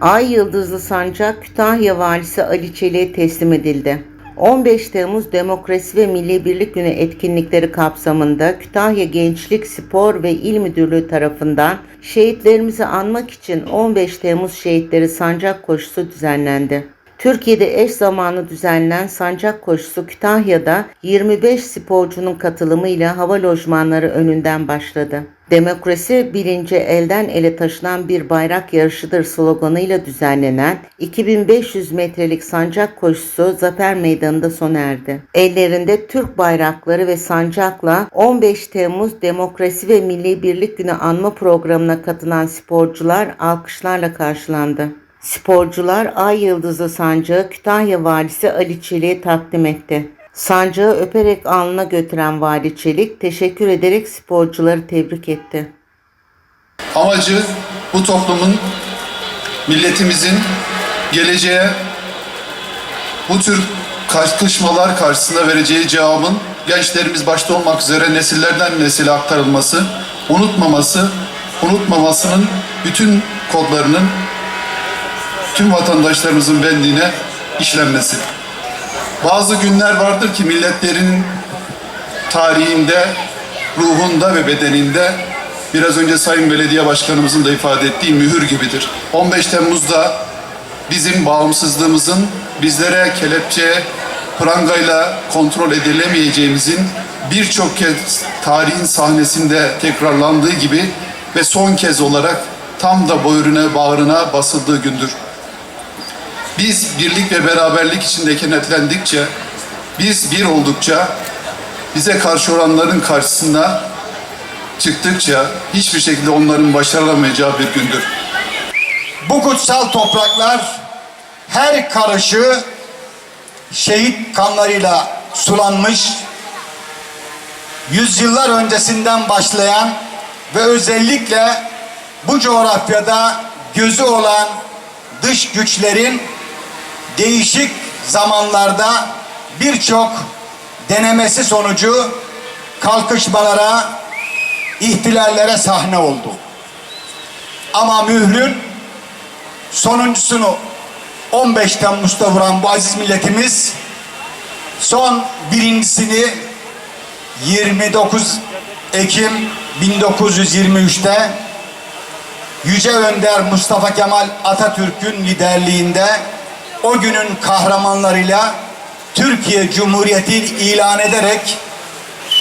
Ay Yıldızlı Sancak Kütahya Valisi Ali Çelik'e teslim edildi. 15 Temmuz Demokrasi ve Milli Birlik Günü etkinlikleri kapsamında Kütahya Gençlik, Spor ve İl Müdürlüğü tarafından şehitlerimizi anmak için 15 Temmuz Şehitleri Sancak Koşusu düzenlendi. Türkiye'de eş zamanlı düzenlenen sancak koşusu Kütahya'da 25 sporcunun katılımıyla hava lojmanları önünden başladı. Demokrasi bilinci elden ele taşınan bir bayrak yarışıdır sloganıyla düzenlenen 2500 metrelik sancak koşusu Zafer Meydanı'nda sona erdi. Ellerinde Türk bayrakları ve sancakla 15 Temmuz Demokrasi ve Milli Birlik Günü anma programına katılan sporcular alkışlarla karşılandı. Sporcular Ay Yıldızı Sancağı Kütahya Valisi Ali Çelik'e takdim etti. Sancağı öperek alnına götüren Vali Çelik teşekkür ederek sporcuları tebrik etti. Amacı bu toplumun, milletimizin geleceğe bu tür tartışmalar karşısında vereceği cevabın gençlerimiz başta olmak üzere nesillerden nesile aktarılması, unutmaması, unutmamasının bütün kodlarının tüm vatandaşlarımızın benliğine işlenmesi. Bazı günler vardır ki milletlerin tarihinde, ruhunda ve bedeninde biraz önce Sayın Belediye Başkanımızın da ifade ettiği mühür gibidir. 15 Temmuz'da bizim bağımsızlığımızın bizlere kelepçe, prangayla kontrol edilemeyeceğimizin birçok kez tarihin sahnesinde tekrarlandığı gibi ve son kez olarak tam da boynuna bağrına basıldığı gündür. Biz birlik ve beraberlik içinde kenetlendikçe, biz bir oldukça, bize karşı olanların karşısında çıktıkça hiçbir şekilde onların başarılamayacağı bir gündür. Bu kutsal topraklar her karışı şehit kanlarıyla sulanmış, yüzyıllar öncesinden başlayan ve özellikle bu coğrafyada gözü olan dış güçlerin değişik zamanlarda birçok denemesi sonucu kalkışmalara, ihtilallere sahne oldu. Ama mührün sonuncusunu 15 Temmuz'da vuran bu aziz milletimiz son birincisini 29 Ekim 1923'te Yüce Önder Mustafa Kemal Atatürk'ün liderliğinde o günün kahramanlarıyla Türkiye Cumhuriyeti'ni ilan ederek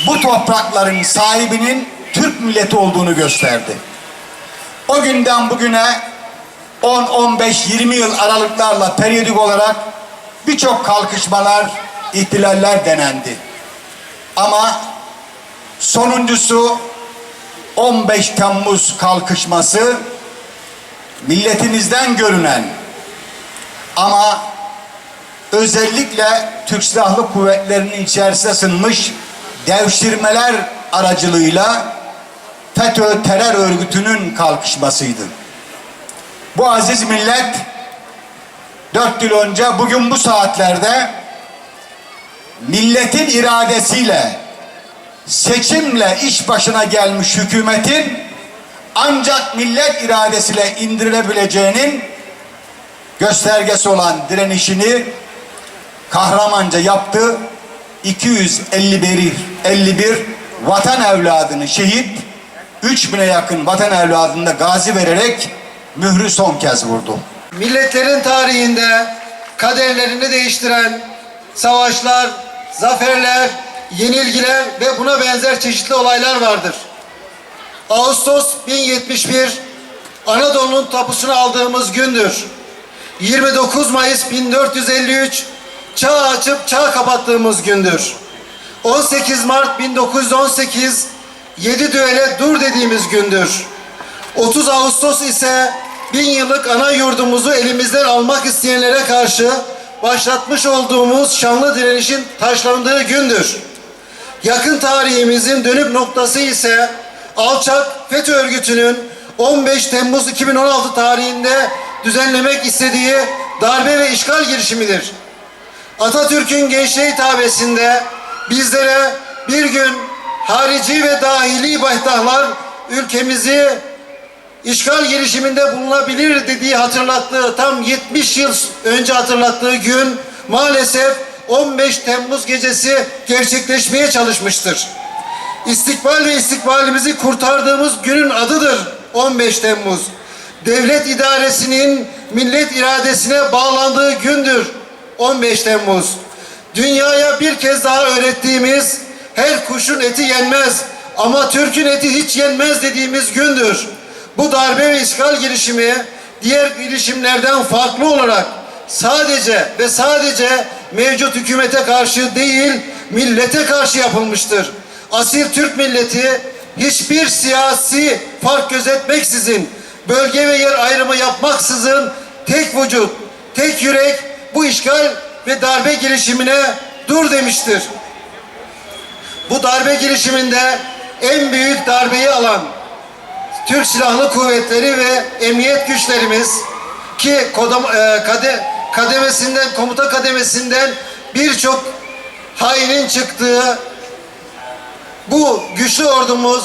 bu toprakların sahibinin Türk milleti olduğunu gösterdi. O günden bugüne 10, 15, 20 yıl aralıklarla periyodik olarak birçok kalkışmalar, ihtilaller denendi. Ama sonuncusu 15 Temmuz kalkışması milletimizden görünen ama özellikle Türk Silahlı Kuvvetleri'nin içerisine sınmış devşirmeler aracılığıyla FETÖ terör örgütünün kalkışmasıydı. Bu aziz millet dört yıl önce bugün bu saatlerde milletin iradesiyle seçimle iş başına gelmiş hükümetin ancak millet iradesiyle indirilebileceğinin göstergesi olan direnişini kahramanca yaptı. 251 51 vatan evladını şehit, 3000'e yakın vatan evladını da gazi vererek mührü son kez vurdu. milletlerin tarihinde kaderlerini değiştiren savaşlar, zaferler, yenilgiler ve buna benzer çeşitli olaylar vardır. Ağustos 1071 Anadolu'nun tapusunu aldığımız gündür. 29 Mayıs 1453 çağ açıp çağ kapattığımız gündür. 18 Mart 1918 7 düele dur dediğimiz gündür. 30 Ağustos ise bin yıllık ana yurdumuzu elimizden almak isteyenlere karşı başlatmış olduğumuz şanlı direnişin taşlandığı gündür. Yakın tarihimizin dönüp noktası ise alçak FETÖ örgütünün 15 Temmuz 2016 tarihinde düzenlemek istediği darbe ve işgal girişimidir. Atatürk'ün gençliğe hitabesinde bizlere bir gün harici ve dahili bahtahlar ülkemizi işgal girişiminde bulunabilir dediği hatırlattığı tam 70 yıl önce hatırlattığı gün maalesef 15 Temmuz gecesi gerçekleşmeye çalışmıştır. İstikbal ve istikbalimizi kurtardığımız günün adıdır 15 Temmuz. Devlet idaresinin millet iradesine bağlandığı gündür 15 Temmuz. Dünyaya bir kez daha öğrettiğimiz her kuşun eti yenmez ama Türk'ün eti hiç yenmez dediğimiz gündür. Bu darbe ve işgal girişimi diğer girişimlerden farklı olarak sadece ve sadece mevcut hükümete karşı değil millete karşı yapılmıştır. Asil Türk milleti hiçbir siyasi fark gözetmeksizin, bölge ve yer ayrımı yapmaksızın tek vücut, tek yürek bu işgal ve darbe girişimine dur demiştir. Bu darbe girişiminde en büyük darbeyi alan Türk Silahlı Kuvvetleri ve emniyet güçlerimiz ki kodam, e, kade, kademesinden, komuta kademesinden birçok hainin çıktığı bu güçlü ordumuz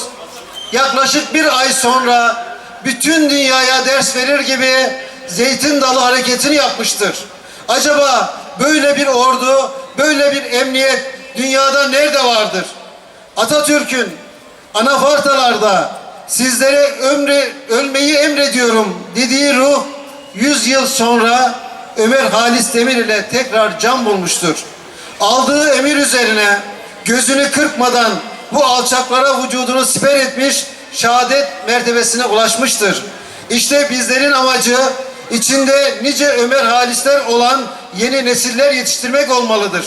yaklaşık bir ay sonra bütün dünyaya ders verir gibi zeytin dalı hareketini yapmıştır. Acaba böyle bir ordu, böyle bir emniyet dünyada nerede vardır? Atatürk'ün anafartalarda sizlere ömre, ölmeyi emrediyorum dediği ruh 100 yıl sonra Ömer Halis Demir ile tekrar can bulmuştur. Aldığı emir üzerine gözünü kırpmadan bu alçaklara vücudunu siper etmiş şehadet mertebesine ulaşmıştır. İşte bizlerin amacı içinde nice Ömer Halisler olan yeni nesiller yetiştirmek olmalıdır.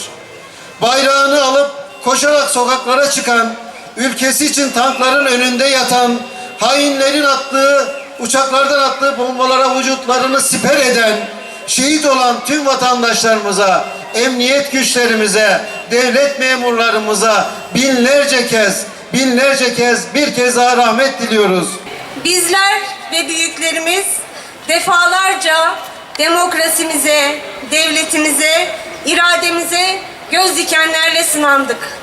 Bayrağını alıp koşarak sokaklara çıkan, ülkesi için tankların önünde yatan, hainlerin attığı, uçaklardan attığı bombalara vücutlarını siper eden, şehit olan tüm vatandaşlarımıza, emniyet güçlerimize, devlet memurlarımıza binlerce kez, binlerce kez bir kez daha rahmet diliyoruz. Bizler ve büyüklerimiz defalarca demokrasimize, devletimize, irademize göz dikenlerle sınandık.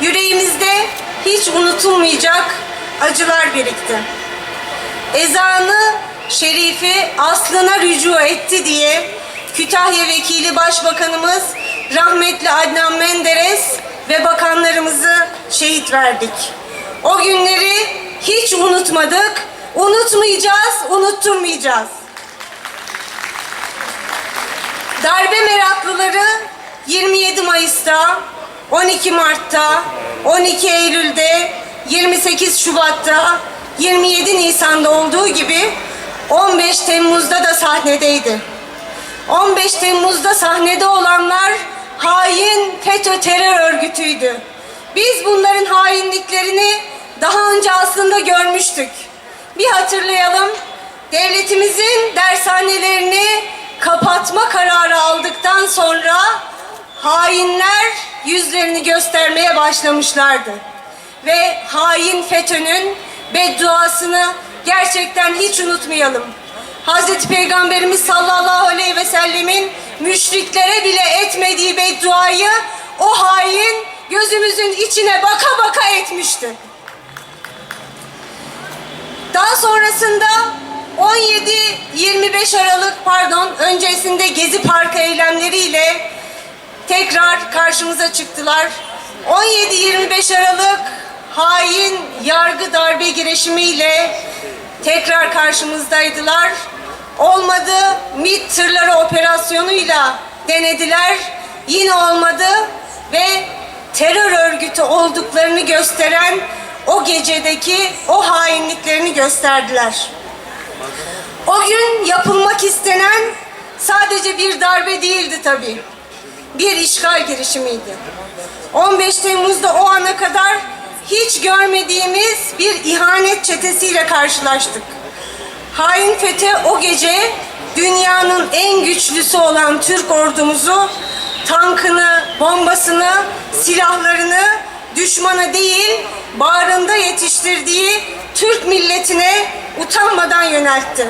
Yüreğimizde hiç unutulmayacak acılar birikti. Ezanı şerifi aslına rücu etti diye Kütahya Vekili Başbakanımız rahmetli Adnan Menderes verdik. O günleri hiç unutmadık, unutmayacağız, unutturmayacağız. Darbe meraklıları 27 Mayıs'ta, 12 Mart'ta, 12 Eylül'de, 28 Şubat'ta, 27 Nisan'da olduğu gibi 15 Temmuz'da da sahnedeydi. 15 Temmuz'da sahnede olanlar hain FETÖ terör örgütüydü. Biz bunların hainliklerini daha önce aslında görmüştük. Bir hatırlayalım. Devletimizin dershanelerini kapatma kararı aldıktan sonra hainler yüzlerini göstermeye başlamışlardı. Ve hain FETÖ'nün bedduasını gerçekten hiç unutmayalım. Hazreti Peygamberimiz sallallahu aleyhi ve sellemin müşriklere bile etmediği bedduayı o hain gözümüzün içine baka baka etmişti. Daha sonrasında 17-25 Aralık pardon öncesinde Gezi Parkı eylemleriyle tekrar karşımıza çıktılar. 17-25 Aralık hain yargı darbe girişimiyle tekrar karşımızdaydılar. Olmadı MİT tırları operasyonuyla denediler. Yine olmadı ve terör örgütü olduklarını gösteren o gecedeki o hainliklerini gösterdiler. O gün yapılmak istenen sadece bir darbe değildi tabii. Bir işgal girişimiydi. 15 Temmuz'da o ana kadar hiç görmediğimiz bir ihanet çetesiyle karşılaştık. Hain FETÖ o gece dünyanın en güçlüsü olan Türk ordumuzu, tankını, bombasını, silahlarını düşmana değil, bağrında yetiştirdiği Türk milletine utanmadan yöneltti.